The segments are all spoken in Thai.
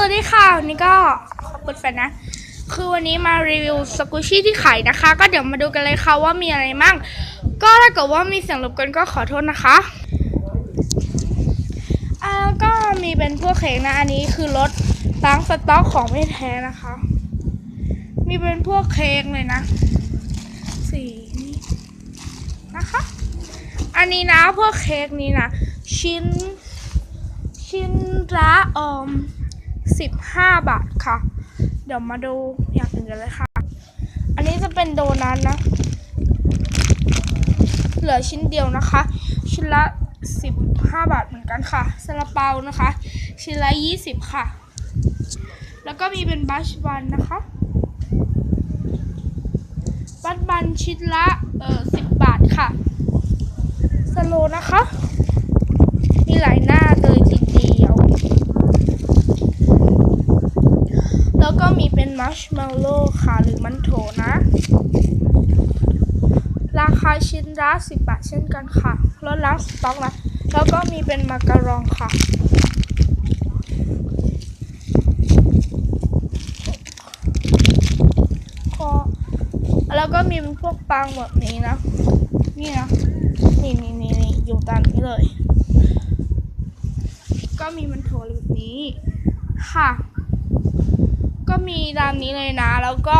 วัสดีค่ะวันนี้ก็ขอบคุณแฟนนะ คือวันนี้มารีวิวสกูชี่ที่ขายนะคะ ก็เดี๋ยวมาดูกันเลยค่ะว่ามีอะไรมั่ง ก็ถ้าเกิดว่ามีเสียงรบกวนก็ขอโทษนะคะอ่าก็มีเป็นพวกเค้กนะอันนี้คือรถล้งสต็อกของไม่แท้นะคะ มีเป็นพวกเค้กเลยนะ สีนี้นะคะ อันนี้นะพวกเค้กนี้นะ ชิ้นชิ้นละออม สิบห้าบาทค่ะ เดี๋ยวมาดูอย่างอื่นกันเลยค่ะ อันนี้จะเป็นโดนัทนะ เหลือชิ้นเดียวนะคะ ชิ้นละสิบห้าบาทเหมือนกันค่ะซาลาเปานะคะ ชิ้นละยี่สิบค่ะ แล้วก็มีเป็นบัชบันนะคะบัชบันชิ้นละเออสิบบาทค่ะ สโลนะคะ มีหลายหน้าเลยทีเดียว แล้วก็มีเป็นมัชเมลโล่ค่ะหรือมันโถนะ ราคาชิ้นละสิบบาทเช่นกันค่ะลดล้างสต็อกนะ แล้วก็มีเป็นมาการองค่ะแล้วก็มีเป็นพวกปังแบบนี้นะ นี่นะ นี่นี่นี่นี่อยู่ตามนี้เลย ก็มีมันโถแบบนี้ค่ะ ก็มีตามนี้เลยนะ แล้วก็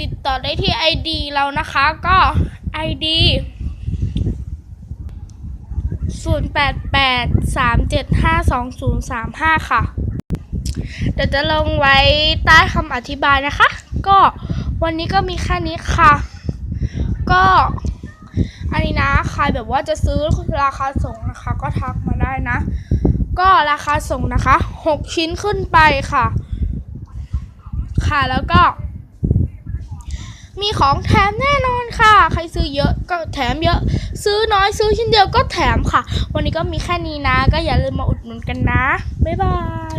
ติดต่อได้ที่ ID เรานะคะก็ ID 0883752035 ค่ะ เดี๋ยวจะลงไว้ใต้คำอธิบายนะคะ ก็วันนี้ก็มีแค่นี้ค่ะ ก็อันนี้นะ ใครแบบว่าจะซื้อราคาส่งนะคะ ก็ทักมาได้นะ ก็ราคาส่งนะคะ 6 ชิ้นขึ้นไปค่ะ ค่ะแล้วก็ มีของแถมแน่นอนค่ะ ใครซื้อเยอะก็แถมเยอะ ซื้อน้อยซื้อชิ้นเดียวก็แถมค่ะ วันนี้ก็มีแค่นี้นะ ก็อย่าลืมมาอุดหนุนกันนะ บ๊ายบาย